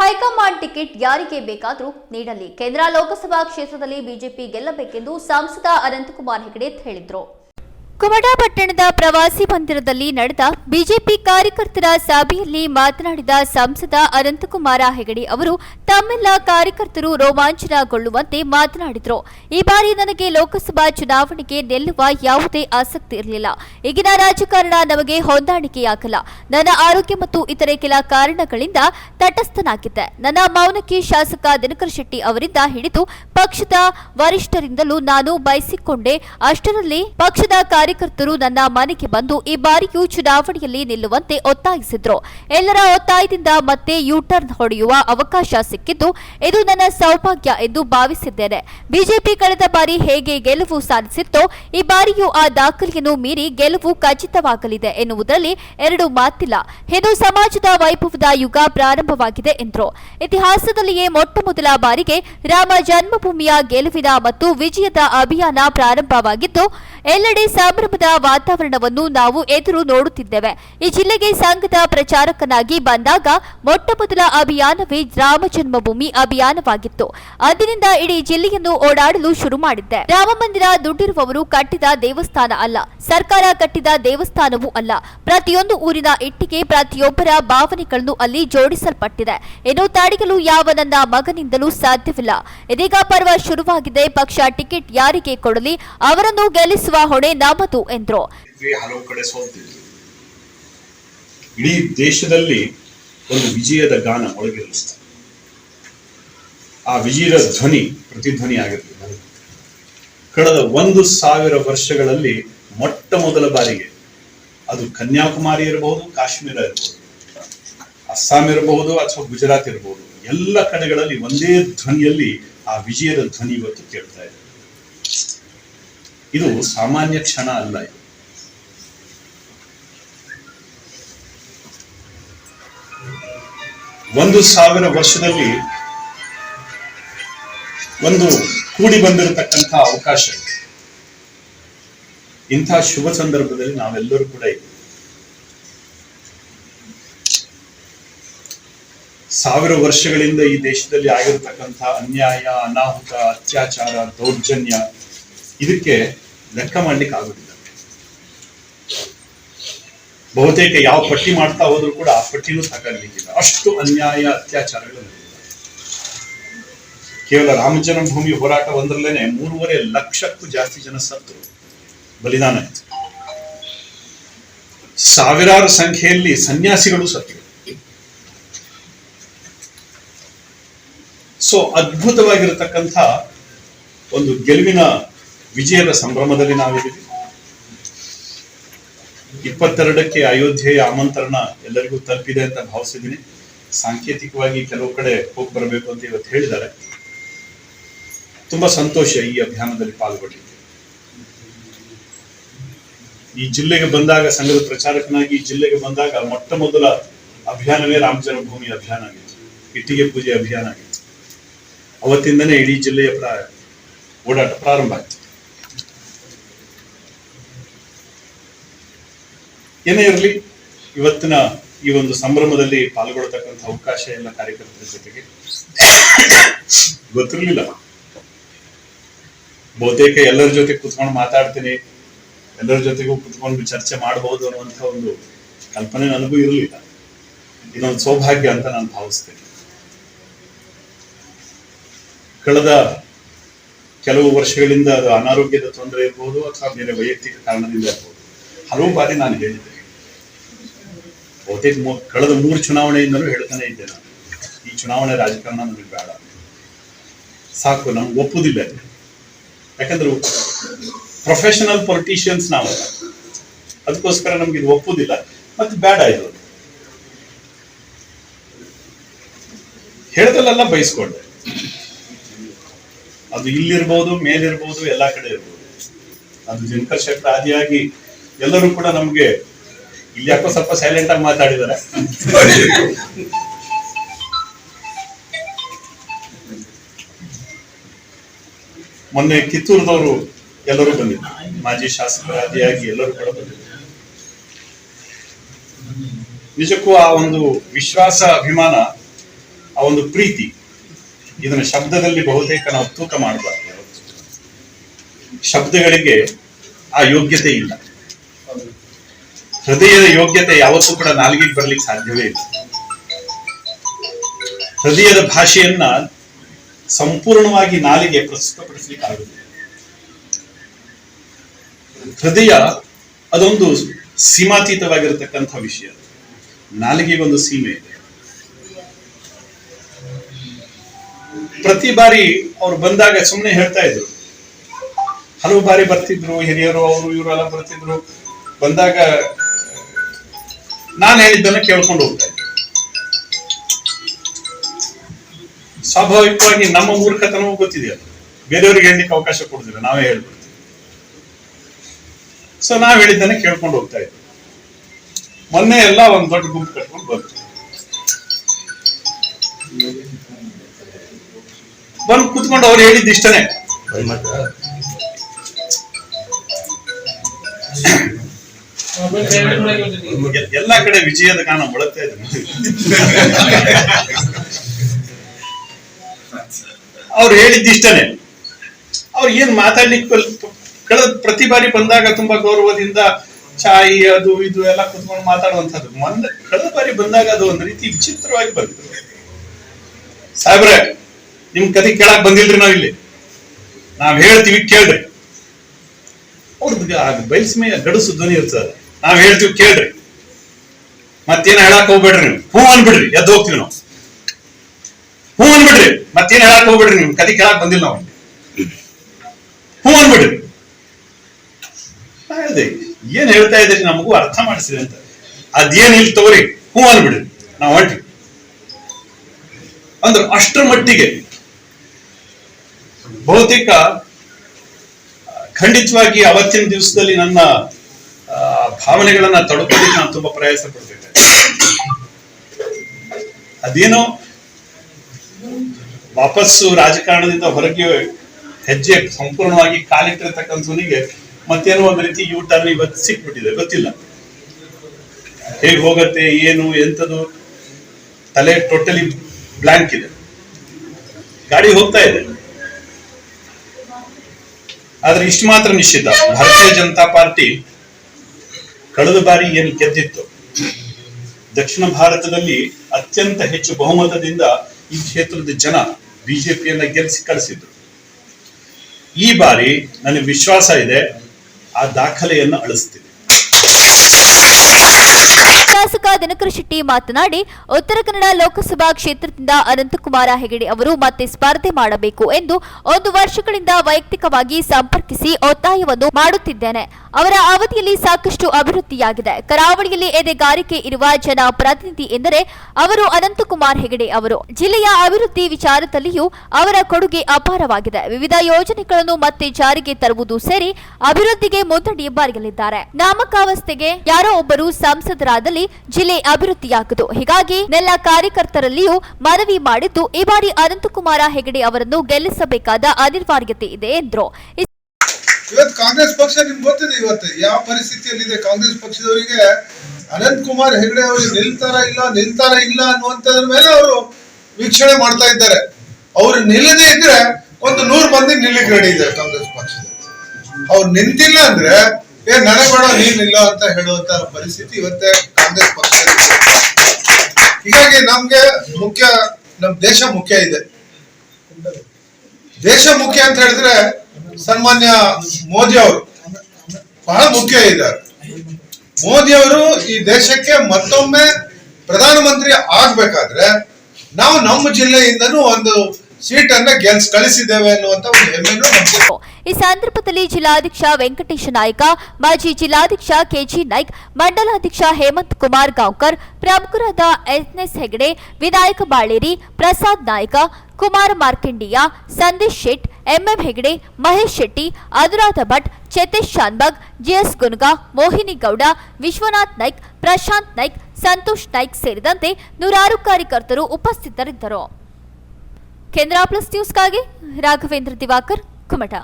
High command ticket ಯಾರಿಗೆ ಬೇಕಾದರೂ ನೀಡಲಿ. ಕೇಂದ್ರ ಲೋಕಸಭಾ ಕ್ಷೇತ್ರದಲ್ಲಿ ಬಿಜೆಪಿ ಗೆಲ್ಲಬೇಕೆಂದು ಸಂಸದ ಅನಂತಕುಮಾರ್ ಹೆಗಡೆ ಹೇಳಿದರು. ಕುಮಟಾ ಪಟ್ಟಣದ ಪ್ರವಾಸಿ ಮಂದಿರದಲ್ಲಿ ನಡೆದ ಬಿಜೆಪಿ ಕಾರ್ಯಕರ್ತರ ಸಭೆಯಲ್ಲಿ ಮಾತನಾಡಿದ ಸಂಸದ ಅನಂತಕುಮಾರ ಹೆಗಡೆ ಅವರು, ತಮ್ಮೆಲ್ಲ ಕಾರ್ಯಕರ್ತರು ರೋಮಾಂಚನಗೊಳ್ಳುವಂತೆ ಮಾತನಾಡಿದರು. ಈ ಬಾರಿ ನನಗೆ ಲೋಕಸಭಾ ಚುನಾವಣೆಗೆ ನಿಲ್ಲುವ ಯಾವುದೇ ಆಸಕ್ತಿ ಇರಲಿಲ್ಲ. ಈಗಿನ ರಾಜಕಾರಣ ನಮಗೆ ಹೊಂದಾಣಿಕೆಯಾಗಲ್ಲ. ನನ್ನ ಆರೋಗ್ಯ ಮತ್ತು ಇತರೆ ಕೆಲ ಕಾರಣಗಳಿಂದ ತಟಸ್ಥನಾಗಿದ್ದೆ. ನನ್ನ ಮೌನಕ್ಕೆ ಶಾಸಕ ದಿನಕರ ಶೆಟ್ಟಿ ಅವರಿಂದ ಹಿಡಿದು ಪಕ್ಷದ ವರಿಷ್ಠರಿಂದಲೂ ನಾನು ಬಯಸಿಕೊಂಡೆ, ಅಷ್ಟರಲ್ಲಿ ಪಕ್ಷದ ಕಾರ್ಯಕರ್ತರು ನನ್ನ ಮನೆಗೆ ಬಂದು ಈ ಬಾರಿಯೂ ಚುನಾವಣೆಯಲ್ಲಿ ನಿಲ್ಲುವಂತೆ ಒತ್ತಾಯಿಸಿದ್ರು. ಎಲ್ಲರ ಒತ್ತಾಯದಿಂದ ಮತ್ತೆ ಯೂಟರ್ನ್ ಹೊಡೆಯುವ ಅವಕಾಶ ಸಿಕ್ಕಿದ್ದು ಇದು ನನ್ನ ಸೌಭಾಗ್ಯ ಎಂದು ಭಾವಿಸಿದ್ದೇನೆ. ಬಿಜೆಪಿ ಕಳೆದ ಬಾರಿ ಹೇಗೆ ಗೆಲುವು ಸಾಧಿಸಿತ್ತೋ, ಈ ಬಾರಿಯೂ ಆ ದಾಖಲೆಯನ್ನು ಮೀರಿ ಗೆಲುವು ಖಚಿತವಾಗಲಿದೆ ಎನ್ನುವುದರಲ್ಲಿ ಎರಡು ಮಾತಿಲ್ಲ. ಇದು ಸಮಾಜದ ವೈಭವದ ಯುಗ ಪ್ರಾರಂಭವಾಗಿದೆ ಎಂದರು. ಇತಿಹಾಸದಲ್ಲಿಯೇ ಮೊಟ್ಟ ಮೊದಲ ಬಾರಿಗೆ ರಾಮ ಜನ್ಮಭೂಮಿಯ ಗೆಲುವಿನ ಮತ್ತು ವಿಜಯದ ಅಭಿಯಾನ ಪ್ರಾರಂಭವಾಗಿದ್ದು, ಎಲ್ಲೆಡೆ ಸಂಭ್ರಮದ ವಾತಾವರಣವನ್ನು ನಾವು ಎದುರು ನೋಡುತ್ತಿದ್ದೇವೆ. ಈ ಜಿಲ್ಲೆಗೆ ಸಂಘದ ಪ್ರಚಾರಕನಾಗಿ ಬಂದಾಗ ಮೊಟ್ಟ ಮೊದಲ ಅಭಿಯಾನವೇ ರಾಮ ಜನ್ಮಭೂಮಿ ಅಭಿಯಾನವಾಗಿತ್ತು. ಅಂದಿನಿಂದ ಇಡೀ ಜಿಲ್ಲೆಯನ್ನು ಓಡಾಡಲು ಶುರು ಮಾಡಿದ್ದೆ. ರಾಮ ಮಂದಿರ ದುಡ್ಡಿರುವವರು ಕಟ್ಟಿದ ದೇವಸ್ಥಾನ ಅಲ್ಲ, ಸರ್ಕಾರ ಕಟ್ಟಿದ ದೇವಸ್ಥಾನವೂ ಅಲ್ಲ. ಪ್ರತಿಯೊಂದು ಊರಿನ ಇಟ್ಟಿಗೆ ಪ್ರತಿಯೊಬ್ಬರ ಭಾವನೆಗಳನ್ನು ಅಲ್ಲಿ ಜೋಡಿಸಲ್ಪಟ್ಟಿದೆ. ಇನ್ನು ತಡೆಯಲು ಯಾವ ನನ್ನ ಮಗನಿಂದಲೂ ಸಾಧ್ಯವಿಲ್ಲ. ಇದೀಗ ಪರ್ವ ಶುರುವಾಗಿದೆ. ಪಕ್ಷ ಟಿಕೆಟ್ ಯಾರಿಗೆ ಕೊಡಲಿ, ಅವರನ್ನು ಗೆಲ್ಲಿಸುವ ಹೊಣೆ ನಮ್ಮದು ಎಂದರು. ಹಲವು ಕಡೆ ಇಡೀ ದೇಶದಲ್ಲಿ ಒಂದು ವಿಜಯದ ಗಾನ ಒಳಗಿರಿಸ್ತಾರೆ ಆ ವಿಜಯದ ಧ್ವನಿ ಪ್ರತಿಧ್ವನಿ ಆಗಿರ್ತದೆ ಕಳೆದ ಒಂದು ಸಾವಿರ ವರ್ಷಗಳಲ್ಲಿ ಮೊಟ್ಟ ಮೊದಲ ಬಾರಿಗೆ ಅದು ಕನ್ಯಾಕುಮಾರಿ ಇರಬಹುದು, ಕಾಶ್ಮೀರ ಇರಬಹುದು, ಅಸ್ಸಾಂ ಇರಬಹುದು ಅಥವಾ ಗುಜರಾತ್ ಇರಬಹುದು. ಎಲ್ಲ ಕಡೆಗಳಲ್ಲಿ ಒಂದೇ ಧ್ವನಿಯಲ್ಲಿ ಆ ವಿಜಯದ ಧ್ವನಿ ಇವತ್ತು ಕೇಳ್ತಾ ಇದೆ. ಇದು ಸಾಮಾನ್ಯ ಕ್ಷಣ ಅಲ್ಲ ಇದು. ಒಂದು ಸಾವಿರ ವರ್ಷದಲ್ಲಿ ಒಂದು ಕೂಡಿ ಬಂದಿರತಕ್ಕಂತಹ ಅವಕಾಶ ಇಂತಹ ಶುಭ ಸಂದರ್ಭದಲ್ಲಿ ನಾವೆಲ್ಲರೂ ಕೂಡ ಇದ್ದೀವಿ. ಸಾವಿರ ವರ್ಷಗಳಿಂದ ಈ ದೇಶದಲ್ಲಿ ಆಗಿರತಕ್ಕಂತಹ ಅನ್ಯಾಯ, ಅನಾಹುತ, ಅತ್ಯಾಚಾರ, ದೌರ್ಜನ್ಯ ಇದಕ್ಕೆ ಲೆಕ್ಕ ಮಾಡ್ಲಿಕ್ಕೆ ಆಗುದಿಲ್ಲ. ಬಹುತೇಕ ಯಾವ ಪಟ್ಟಿ ಮಾಡ್ತಾ ಹೋದ್ರು ಕೂಡ ಆ ಪಟ್ಟಿನೂ ಸಾಕಾಗ್ಲಿಕ್ಕಿಲ್ಲ. ಅಷ್ಟು ಅನ್ಯಾಯ ಅತ್ಯಾಚಾರಗಳು ಕೇವಲ ರಾಮಜನ್ಮಭೂಮಿ ಹೋರಾಟ ಒಂದರಲ್ಲೇನೆ ಮೂರುವರೆ ಲಕ್ಷಕ್ಕೂ ಜಾಸ್ತಿ ಜನ ಸತ್ತರು ಬಲಿದಾನ ಆಯ್ತು. ಸಾವಿರಾರು ಸಂಖ್ಯೆಯಲ್ಲಿ ಸನ್ಯಾಸಿಗಳು ಸತ್ತರು ಸೊ ಅದ್ಭುತವಾಗಿರತಕ್ಕಂಥ ಒಂದು ಗೆಲುವಿನ ವಿಜಯದ ಸಂಭ್ರಮದಲ್ಲಿ ನಾವಿದ್ದೀವಿ. ಇಪ್ಪತ್ತೆರಡಕ್ಕೆ ಅಯೋಧ್ಯೆಯ ಆಮಂತ್ರಣ ಎಲ್ಲರಿಗೂ ತಲುಪಿದೆ ಅಂತ ಭಾವಿಸಿದ್ದೀನಿ. ಸಾಂಕೇತಿಕವಾಗಿ ಕೆಲವು ಕಡೆ ಹೋಗಿ ಬರಬೇಕು ಅಂತ ಇವತ್ತು ಹೇಳಿದ್ದಾರೆ. ತುಂಬಾ ಸಂತೋಷ ಈ ಅಭಿಯಾನದಲ್ಲಿ ಪಾಲ್ಗೊಂಡಿದ್ದೆ ಈ ಜಿಲ್ಲೆಗೆ ಬಂದಾಗ, ಸಂಘದ ಪ್ರಚಾರಕನಾಗಿ ಈ ಜಿಲ್ಲೆಗೆ ಬಂದಾಗ ಮೊಟ್ಟ ಮೊದಲ ಅಭಿಯಾನವೇ ರಾಮ ಜನ್ಮಭೂಮಿ ಅಭಿಯಾನ ಆಗಿತ್ತು. ಇಟ್ಟಿಗೆ ಪೂಜೆ ಅಭಿಯಾನ ಆಗಿತ್ತು. ಅವತ್ತಿಂದನೇ ಇಡೀ ಜಿಲ್ಲೆಯ ಪ್ರಾ ಓಡಾಟ ಪ್ರಾರಂಭ ಆಯ್ತು. ಏನೇ ಇರಲಿ, ಇವತ್ತಿನ ಈ ಒಂದು ಸಂಭ್ರಮದಲ್ಲಿ ಪಾಲ್ಗೊಳ್ತಕ್ಕಂಥ ಅವಕಾಶ ಎಲ್ಲ ಕಾರ್ಯಕರ್ತರ ಜೊತೆಗೆ ಗೊತ್ತಿರಲಿಲ್ಲ. ಬಹುತೇಕ ಎಲ್ಲರ ಜೊತೆ ಕುತ್ಕೊಂಡು ಮಾತಾಡ್ತೀನಿ, ಎಲ್ಲರ ಜೊತೆಗೂ ಕುತ್ಕೊಂಡು ಚರ್ಚೆ ಮಾಡಬಹುದು ಅನ್ನುವಂಥ ಒಂದು ಕಲ್ಪನೆ ನನಗೂ ಇರಲಿಲ್ಲ. ಇದೊಂದು ಸೌಭಾಗ್ಯ ಅಂತ ನಾನು ಭಾವಿಸ್ತೇನೆ. ಕಳೆದ ಕೆಲವು ವರ್ಷಗಳಿಂದ ಅದು ಅನಾರೋಗ್ಯದ ತೊಂದರೆ ಇರ್ಬೋದು ಅಥವಾ ಬೇರೆ ವೈಯಕ್ತಿಕ ಕಾರಣದಿಂದ ಇರ್ಬೋದು. ಹಲವು ಬಾರಿ ನಾನು ಹೇಳಿದ್ದೆ ಬಹುತೇಕ ಕಳೆದ ಮೂರು ಚುನಾವಣೆಯಿಂದಲೂ ಹೇಳ್ತಾನೆ ಇದ್ದೆ ನಾನು. ಈ ಚುನಾವಣೆ ರಾಜಕಾರಣ ನನಗೆ ಬೇಡ. ಸಾಕು, ನಮ್ಗೆ ಒಪ್ಪುದಿಲ್ಲ. ಯಾಕಂದ್ರೆ ಪ್ರೊಫೆಷನಲ್ ಪೊಲಿಟಿಷಿಯನ್ಸ್ ನಾವು. ಅದಕ್ಕೋಸ್ಕರ ನಮ್ಗೆ ಇದು ಒಪ್ಪುದಿಲ್ಲ. ಮತ್ತೆ ಬೇಡ ಇದು. ಹೇಳ್ದಲ್ಲೆಲ್ಲ ಬಯಸ್ಕೊಂಡೆ ಅದು ಇಲ್ಲಿರ್ಬೋದು, ಮೇಲಿರ್ಬೋದು, ಎಲ್ಲಾ ಕಡೆ ಇರ್ಬೋದು. ಅದು ಜನಕರ್ ಶೆಟ್ಟರ್ ಆದಿಯಾಗಿ ಎಲ್ಲರೂ ಕೂಡ ನಮ್ಗೆ ಇಲ್ಲಿ ಸ್ವಲ್ಪ ಸೈಲೆಂಟ್ ಆಗಿ ಮಾತಾಡಿದಾರೆ ಮೊನ್ನೆ ಕಿತ್ತೂರದವರು ಎಲ್ಲರೂ ಬಂದಿದ್ರು. ಮಾಜಿ ಶಾಸಕರಾದಿಯಾಗಿ ಎಲ್ಲರೂ ಕೂಡ ಬಂದಿದ್ರು. ನಿಜಕ್ಕೂ ಆ ಒಂದು ವಿಶ್ವಾಸ ಅಭಿಮಾನ, ಆ ಒಂದು ಪ್ರೀತಿ ಇದನ್ನ ಶಬ್ದದಲ್ಲಿ ಬಹುತೇಕ ನಾವು ತೂಕ ಮಾಡಬಾರ್ದು. ಶಬ್ದಗಳಿಗೆ ಆ ಯೋಗ್ಯತೆ ಇಲ್ಲ. ಹೃದಯದ ಯೋಗ್ಯತೆ ಯಾವತ್ತೂ ಕೂಡ ನಾಲ್ಗಿಗೆ ಬರ್ಲಿಕ್ಕೆ ಸಾಧ್ಯವೇ ಇಲ್ಲ. ಹೃದಯದ ಭಾಷೆಯನ್ನ ಸಂಪೂರ್ಣವಾಗಿ ನಾಲಿಗೆ ಪ್ರಸ್ತುತಪಡಿಸ್ಲಿಕ್ಕೆ ಆಗುತ್ತೆ ಹೃದಯ ಅದೊಂದು ಸೀಮಾತೀತವಾಗಿರತಕ್ಕಂಥ ವಿಷಯ. ನಾಲಿಗೆಗೊಂದು ಸೀಮೆ ಇದೆ. ಪ್ರತಿ ಬಾರಿ ಅವ್ರು ಬಂದಾಗ ಸುಮ್ಮನೆ ಹೇಳ್ತಾ ಇದ್ರು. ಹಲವು ಬಾರಿ ಬರ್ತಿದ್ರು, ಹಿರಿಯರು, ಅವರು, ಇವರು ಎಲ್ಲ ಬರ್ತಿದ್ರು. ಬಂದಾಗ ನಾನು ಹೇಳಿದ್ದನ್ನ ಕೇಳ್ಕೊಂಡು ಹೋಗ್ತಾ ಇದ್ದೆ. ಸ್ವಾಭಾವಿಕವಾಗಿ ನಮ್ಮ ಮೂರ್ಖತನವೂ ಗೊತ್ತಿದೆಯಲ್ಲ. ಬೇರೆಯವ್ರಿಗೆ ಹೇಳಲಿಕ್ಕೆ ಅವಕಾಶ ಕೊಡುದಿಲ್ಲ, ನಾವೇ ಹೇಳ್ಬಿಡ್ತೀವಿ. ಸೊ ನಾವ್ ಹೇಳಿದ್ದನ್ನ ಕೇಳ್ಕೊಂಡು ಹೋಗ್ತಾ ಇದ್ವಿ ಮೊನ್ನೆ ಎಲ್ಲ ಒಂದ್ ದೊಡ್ಡ ಗುಂಪು ಕಟ್ಕೊಂಡು ಬಂತು. ಬಂದು ಕುತ್ಕೊಂಡು ಅವ್ರು ಹೇಳಿದ್ದು ಇಷ್ಟನೇ. ಎ- ಎಲ್ಲಾ ಕಡೆ ವಿಜಯದ ಗಾನ ಮೊಳಗ್ತಾ ಇದ್ರು ಅವ್ರು ಹೇಳಿದ್ದು ಇಷ್ಟನೇ. ಅವ್ರು ಏನ್ ಮಾತಾಡ್ಲಿಕ್ಕೆ ಕಳೆದ ಪ್ರತಿ ಬಾರಿ ಬಂದಾಗ ತುಂಬಾ ಗೌರವದಿಂದ ಚಾಯಿ ಅದು ಇದು ಎಲ್ಲ ಕುತ್ಕೊಂಡು ಮಾತಾಡುವಂಥದ್ದು. ಮೊನ್ನೆ ಕಳೆದ ಬಾರಿ ಬಂದಾಗ ಅದು ಒಂದು ರೀತಿ ವಿಚಿತ್ರವಾಗಿ ಬಂತು. ಸಾಹೇಬ್ರೆ, ನಿಮ್ ಕತೆ ಕೇಳಕ್ ಬಂದಿಲ್ರಿ ನಾವ್ ಇಲ್ಲಿ? ನಾವ್ ಹೇಳ್ತೀವಿ, ಕೇಳ್ರಿ. ಅವ್ರದ್ದು ಬಯಸ್ಮೆಯ ಗಡಸು ಧ್ವನಿ ಇರ್ತದೆ. ನಾವ್ ಹೇಳ್ತೀವಿ ಕೇಳ್ರಿ. ಮತ್ತೇನ್ ಹೇಳಕ್ ಹೋಗ್ಬೇಡ್ರಿ ನೀವು. ಹೂ ಅನ್ಬಿಡ್ರಿ ಎದ್ದು ಹೋಗ್ತೀವಿ ನಾವು. ಹೂ ಅನ್ಬಿಡ್ರಿ ಮತ್ತೇನ್ ಹೇಳಕ್ ಹೋಗ್ಬೇಡ್ರಿ ನೀವು. ಕತೆ ಕೇಳಕ್ ಬಂದಿಲ್ಲ ನಾವು. ಹೂ ಅನ್ಬಿಡ್ರಿ. ಏನ್ ಹೇಳ್ತಾ ಇದ್ರಿ ನಮಗೂ ಅರ್ಥ ಮಾಡಿಸಿದೆ ಅಂತ. ಅದೇನ್ ಇಲ್ಲಿ ತಗೋರಿ ಹೂ ಅನ್ಬಿಡ್ರಿ. ನಾವು ಹೊಂಟ್ರಿ ಅಂದ್ರೆ ಅಷ್ಟರ ಮಟ್ಟಿಗೆ ಆ, ಖಂಡಿತವಾಗಿ ಅವತ್ತಿನ ದಿವಸದಲ್ಲಿ ನನ್ನ ಭಾವನೆಗಳನ್ನ ತಡಕೋದಕ್ಕೆ ನಾನು ತುಂಬಾ ಪ್ರಯಾಸ ಪಡ್ತಿದ್ದೆ. ಅದೇನೋ ವಾಪಸ್ಸು ರಾಜಕಾರಣದಿಂದ ಹೊರಗೆ ಹೆಜ್ಜೆ ಸಂಪೂರ್ಣವಾಗಿ ಕಾಲಿಟ್ಟಿರ್ತಕ್ಕಂಥವನಿಗೆ ಮತ್ತೇನೋ ಒಂದು ರೀತಿ ಯೂ ಟರ್ನ್ ಇವತ್ತು ಸಿಕ್ಬಿಟ್ಟಿದೆ. ಗೊತ್ತಿಲ್ಲ. ಹೇಗೆ ಹೋಗತ್ತೆ, ಏನು, ಎಂತದು, ತಲೆ ಟೋಟಲಿ ಬ್ಲಾಂಕ್ ಇದೆ. ಗಾಡಿ ಹೋಗ್ತಾ ಇದೆ. ಆದ್ರೆ ಇಷ್ಟು ಮಾತ್ರ ನಿಶ್ಚಿತ ಭಾರತೀಯ ಜನತಾ ಪಾರ್ಟಿ ಕಳೆದ ಬಾರಿ ಏನು ಗೆದ್ದಿತ್ತು? ದಕ್ಷಿಣ ಭಾರತದಲ್ಲಿ ಅತ್ಯಂತ ಹೆಚ್ಚು ಬಹುಮತದಿಂದ ಈ ಕ್ಷೇತ್ರದ ಜನ ಬಿಜೆಪಿಯನ್ನ ಗೆಲ್ಲಿಸಿ ಕಳಿಸಿದ್ರು. ಈ ಬಾರಿ ನನಗೆ ವಿಶ್ವಾಸ ಇದೆ, ಆ ದಾಖಲೆಯನ್ನು ಅಳಿಸ್ತೀನಿ ಶಾಸಕ ದಿನಕರ ಶೆಟ್ಟಿ ಮಾತನಾಡಿ, ಉತ್ತರ ಕನ್ನಡ ಲೋಕಸಭಾ ಕ್ಷೇತ್ರದಿಂದ ಅನಂತಕುಮಾರ ಹೆಗಡೆ ಅವರು ಮತ್ತೆ ಸ್ಪರ್ಧೆ ಮಾಡಬೇಕು ಎಂದು ಒಂದು ವರ್ಷಗಳಿಂದ ವೈಯಕ್ತಿಕವಾಗಿ ಸಂಪರ್ಕಿಸಿ ಒತ್ತಾಯವನ್ನು ಮಾಡುತ್ತಿದ್ದೇನೆ. ಅವರ ಅವಧಿಯಲ್ಲಿ ಸಾಕಷ್ಟು ಅಭಿವೃದ್ಧಿಯಾಗಿದೆ. ಕರಾವಳಿಯಲ್ಲಿ ಎದೆಗಾರಿಕೆ ಇರುವ ಜನ ಪ್ರತಿನಿಧಿ ಎಂದರೆ ಅವರು ಅನಂತಕುಮಾರ್ ಹೆಗಡೆ ಅವರು. ಜಿಲ್ಲೆಯ ಅಭಿವೃದ್ಧಿ ವಿಚಾರದಲ್ಲಿಯೂ ಅವರ ಕೊಡುಗೆ ಅಪಾರವಾಗಿದೆ. ವಿವಿಧ ಯೋಜನೆಗಳನ್ನು ಮತ್ತೆ ಜಾರಿಗೆ ತರುವುದು ಸೇರಿ ಅಭಿವೃದ್ಧಿಗೆ ಮುನ್ನಡಿ ಬಾರಿಯಲ್ಲಿದ್ದಾರೆ ನಾಮಕಾವಸ್ಥೆಗೆ ಯಾರೋ ಒಬ್ಬರು ಸಂಸದರಾದಲ್ಲಿ ಜಿಲ್ಲೆ ಅಭಿವೃದ್ಧಿಯಾಗದು. ಹೀಗಾಗಿ ನೆಲ್ಲ ಕಾರ್ಯಕರ್ತರಲ್ಲಿಯೂ ಮನವಿ ಮಾಡಿದ್ದು ಈ ಬಾರಿ ಅನಂತಕುಮಾರ ಹೆಗಡೆ ಅವರನ್ನು ಗೆಲ್ಲಿಸಬೇಕಾದ ಅನಿವಾರ್ಯತೆ ಇದೆ ಎಂದರು. ಇವತ್ತು ಕಾಂಗ್ರೆಸ್ ಪಕ್ಷ ನಿಮ್ಗೆ ಗೊತ್ತಿದೆ ಇವತ್ತು ಯಾವ ಪರಿಸ್ಥಿತಿಯಲ್ಲಿದೆ ಕಾಂಗ್ರೆಸ್ ಪಕ್ಷದವರಿಗೆ? ಅನಂತ್ ಕುಮಾರ್ ಹೆಗಡೆ ಅವರು ನಿಲ್ತಾರ ಇಲ್ಲ ನಿಲ್ತಾರ ಇಲ್ಲ ಅನ್ನುವಂಥದ್ರ ಮೇಲೆ ಅವರು ವೀಕ್ಷಣೆ ಮಾಡ್ತಾ ಇದ್ದಾರೆ. ಅವ್ರು ನಿಲ್ಲದೆ ಇದ್ರೆ ಒಂದು ನೂರು ಮಂದಿ ನಿಲ್ಲಿ ರೆಡಿ ಇದ್ದಾರೆ ಕಾಂಗ್ರೆಸ್ ಪಕ್ಷದಲ್ಲಿ. ಅವ್ರು ನಿಂತಿಲ್ಲ ಅಂದ್ರೆ ಏ ನೀನ್ ಇಲ್ಲ ಅಂತ ಹೇಳುವಂತ ಪರಿಸ್ಥಿತಿ ಇವತ್ತೇ ಕಾಂಗ್ರೆಸ್ ಪಕ್ಷ ಹೀಗಾಗಿ ನಮ್ಗೆ ಮುಖ್ಯ, ನಮ್ ದೇಶ ಮುಖ್ಯ ಇದೆ. ದೇಶ ಮುಖ್ಯ ಅಂತ ಹೇಳಿದ್ರೆ ಸನ್ಮಾನ್ಯ ಮೋದಿ ಅವರು ಬಹಳ ಮುಖ್ಯ ಇದ್ದಾರೆ. ಮೋದಿ ಅವರು ಈ ದೇಶಕ್ಕೆ ಮತ್ತೊಮ್ಮೆ ಪ್ರಧಾನಮಂತ್ರಿ ಆಗ್ಬೇಕಾದ್ರೆ ನಾವು ನಮ್ಮ ಜಿಲ್ಲೆಯಿಂದನೂ ಒಂದು ಸೀಟನ್ನ ಗೆಲ್ಸ್, ಕಳಿಸಿದ್ದೇವೆ ಅನ್ನುವಂತ ಒಂದು ಈ ಸಂದರ್ಭದಲ್ಲಿ ಜಿಲ್ಲಾಧ್ಯಕ್ಷ ವೆಂಕಟೇಶ ನಾಯ್ಕ, ಮಾಜಿ ಜಿಲ್ಲಾಧ್ಯಕ್ಷ ಕೆಜಿ ನಾಯ್ಕ್, ಮಂಡಲಾಧ್ಯಕ್ಷ ಹೇಮಂತ್ ಕುಮಾರ್ ಗಾಂವ್ಕರ್, ಪ್ರಮುಖರಾದ N S Hegde, Vinayaka Baleri, Prasad Naik, Kumar ಮಾರ್ಕೆಂಡಿಯ, Sandesh Shet, MM Hegde, Mahesh Shetty, Anuradha Bhat, Chetesh Shanbhag, GS Gunga, Mohini Gowda, Vishwanath Naik, Prashant Naik, Santosh Naik ಸೇರಿದಂತೆ ನೂರಾರು ಕಾರ್ಯಕರ್ತರು ಉಪಸ್ಥಿತರಿದ್ದರು. ಕೇಂದ್ರ ಪ್ಲಸ್ ನ್ಯೂಸ್ಗಾಗಿ ರಾಘವೇಂದ್ರ ದಿವಾಕರ್ ಕುಮಟ.